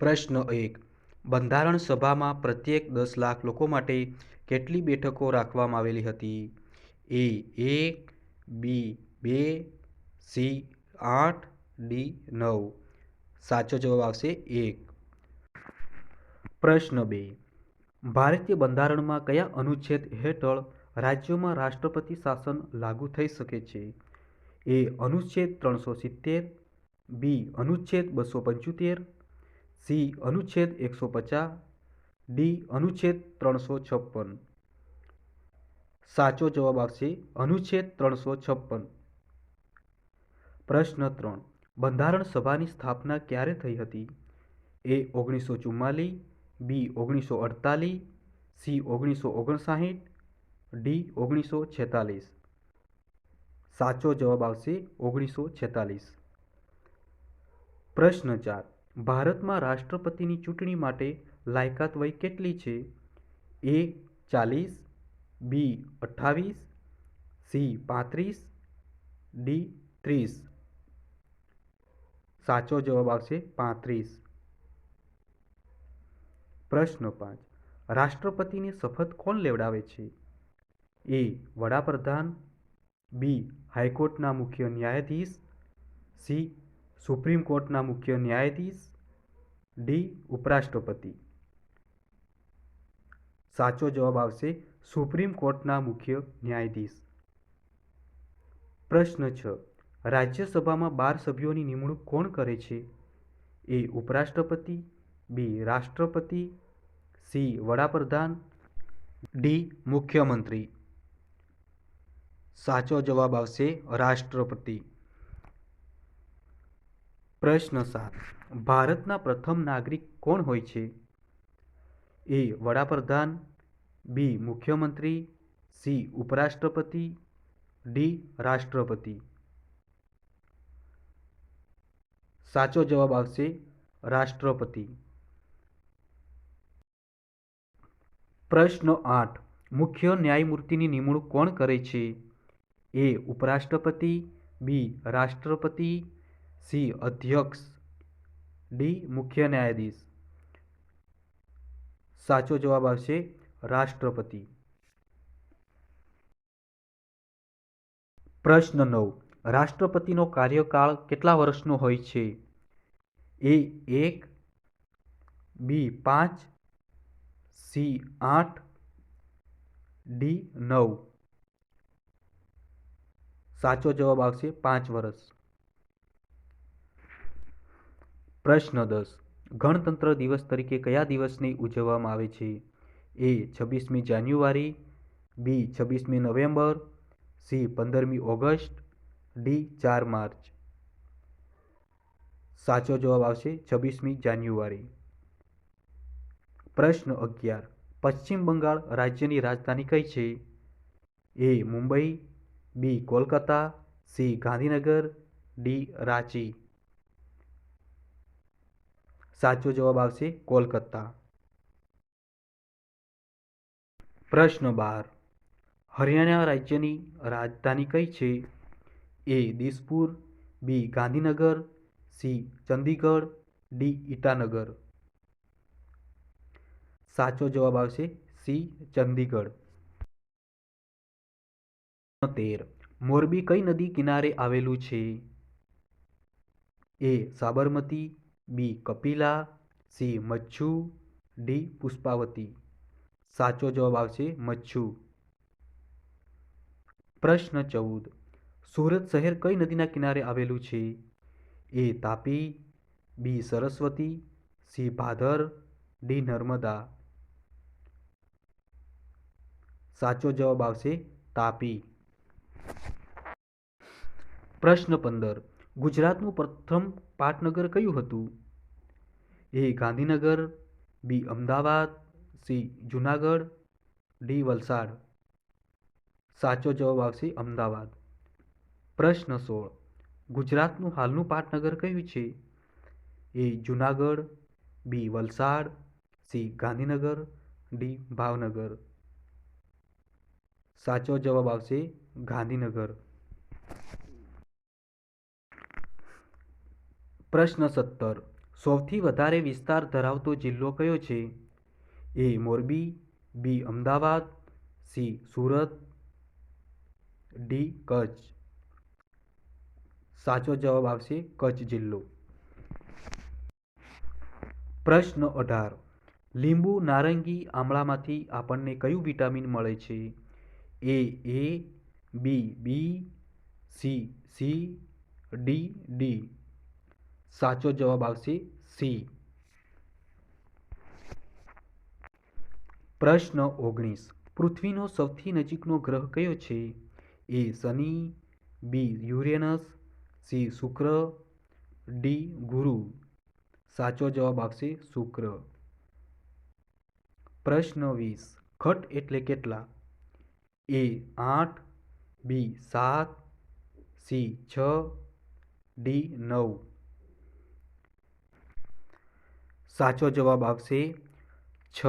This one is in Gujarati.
પ્રશ્ન એક. બંધારણ સભામાં પ્રત્યેક દસ લાખ લોકો માટે કેટલી બેઠકો રાખવામાં આવેલી હતી? એ એક, બી બે, સી આઠ, ડી નવ. સાચો જવાબ આવશે એક. પ્રશ્ન બે. ભારતીય બંધારણમાં કયા અનુચ્છેદ હેઠળ રાજ્યોમાં રાષ્ટ્રપતિ શાસન લાગુ થઈ શકે છે? એ અનુચ્છેદ ત્રણસો સિત્તેર, બી અનુચ્છેદ બસો પંચોતેર સી અનુચ્છેદ એકસો પચાસ, ડી અનુચ્છેદ ત્રણસો છપ્પન. સાચો જવાબ આવશે અનુચ્છેદ ત્રણસો છપ્પન. પ્રશ્ન ત્રણ. બંધારણ સભાની સ્થાપના ક્યારે થઈ હતી? એ ઓગણીસો ચુમ્માલીસ, બી ઓગણીસો અડતાલીસ, સી ઓગણીસો ઓગણસાહીઠ ડી ઓગણીસો છેતાલીસ. સાચો જવાબ આવશે ઓગણીસો છેતાલીસ. પ્રશ્ન ચાર. ભારતમાં રાષ્ટ્રપતિની ચૂંટણી માટે લાયકાત વય કેટલી છે? એ ચાલીસ, બી અઠ્ઠાવીસ, સી પાંત્રીસ, ડી ત્રીસ. સાચો જવાબ આવશે પાંત્રીસ. પ્રશ્ન પાંચ. રાષ્ટ્રપતિની શપથ કોણ લેવડાવે છે? એ વડાપ્રધાન, બી હાઈકોર્ટના મુખ્ય ન્યાયાધીશ, સી સુપ્રીમ કોર્ટના મુખ્ય ન્યાયાધીશ ડી. ઉપરાષ્ટ્રપતિ. સાચો જવાબ આવશે સુપ્રીમ કોર્ટના મુખ્ય ન્યાયાધીશ. પ્રશ્ન છ. રાજ્યસભામાં બાર સભ્યોની નિમણૂક કોણ કરે છે? એ. ઉપરાષ્ટ્રપતિ. બી. રાષ્ટ્રપતિ. સી. વડાપ્રધાન. ડી. મુખ્યમંત્રી. સાચો જવાબ આવશે રાષ્ટ્રપતિ. પ્રશ્ન સાત. ભારતના પ્રથમ નાગરિક કોણ હોય છે? એ. વડાપ્રધાન. બી. મુખ્યમંત્રી. સી. ઉપરાષ્ટ્રપતિ. ડી. રાષ્ટ્રપતિ. સાચો જવાબ આવશે રાષ્ટ્રપતિ. પ્રશ્ન આઠ. મુખ્ય ન્યાયમૂર્તિની નિમણૂક કોણ કરે છે? એ. ઉપરાષ્ટ્રપતિ. બી. રાષ્ટ્રપતિ. સી. અધ્યક્ષ. ડી. મુખ્ય ન્યાયાધીશ. સાચો જવાબ આવશે રાષ્ટ્રપતિ. પ્રશ્ન નવ. રાષ્ટ્રપતિનો કાર્યકાળ કેટલા વર્ષનો હોય છે? એ એક, બી પાંચ, સી આઠ, ડી નવ. સાચો જવાબ આવશે પાંચ વર્ષ. પ્રશ્ન દસ. ગણતંત્ર દિવસ તરીકે કયા દિવસને ઉજવવામાં આવે છે? એ છવ્વીસમી જાન્યુઆરી, બી છવ્વીસમી નવેમ્બર, સી પંદરમી ઓગસ્ટ, ડી ચાર માર્ચ. સાચો જવાબ આવશે છવ્વીસમી જાન્યુઆરી. પ્રશ્ન અગિયાર. પશ્ચિમ બંગાળ રાજ્યની રાજધાની કઈ છે? A Mumbai, B Kolkata, C Gandhinagar, D Ranchi. સાચો જવાબ આવશે કોલકાતા. પ્રશ્ન બાર. હરિયાણા રાજ્યની રાજધાની કઈ છે? A Dispur, B Gandhinagar, C Chandigarh, D Itanagar. સાચો જવાબ આવશે સી ચંદીગઢ. તેર. મોરબી કઈ નદી કિનારે આવેલું છે? A Sabarmati B. Kapila, C. Machhu, D. Pushpavati. સાચો જવાબ આવશે મચ્છુ. પ્રશ્ન ચૌદ. સુરત શહેર કઈ નદીના કિનારે આવેલું છે? A. Tapi, B. Saraswati, C. Bhadar, D. Narmada. સાચો જવાબ આવશે તાપી. પ્રશ્ન પંદર. ગુજરાતનું પ્રથમ પાટનગર કયું હતું? A Gandhinagar, B Ahmedabad, C Junagadh, D Valsad. સાચો જવાબ આવશે અમદાવાદ. પ્રશ્ન સોળ. ગુજરાતનું હાલનું પાટનગર કયું છે? A Junagadh, B Valsad, C Gandhinagar, D Bhavnagar. સાચો જવાબ આવશે ગાંધીનગર. પ્રશ્ન સત્તર. સૌથી વધારે વિસ્તાર ધરાવતો જિલ્લો કયો છે? A Morbi, B Ahmedabad, C Surat, D Kutch. સાચો જવાબ આવશે કચ્છ જિલ્લો. પ્રશ્ન અઢાર. લીંબુ, નારંગી આમળામાંથી આપણને કયું વિટામિન મળે છે? A A, B B, C C, D D. સાચો જવાબ આવશે સી. પ્રશ્ન ઓગણીસ. પૃથ્વીનો સૌથી નજીકનો ગ્રહ કયો છે? A Shani, B Uranus, C Shukra, D Guru. સાચો જવાબ આવશે શુક્ર. પ્રશ્ન વીસ. ખટ એટલે કેટલા? એ આઠ, બી સાત, સી છ, ડી નવ. સાચો જવાબ આવશે છ.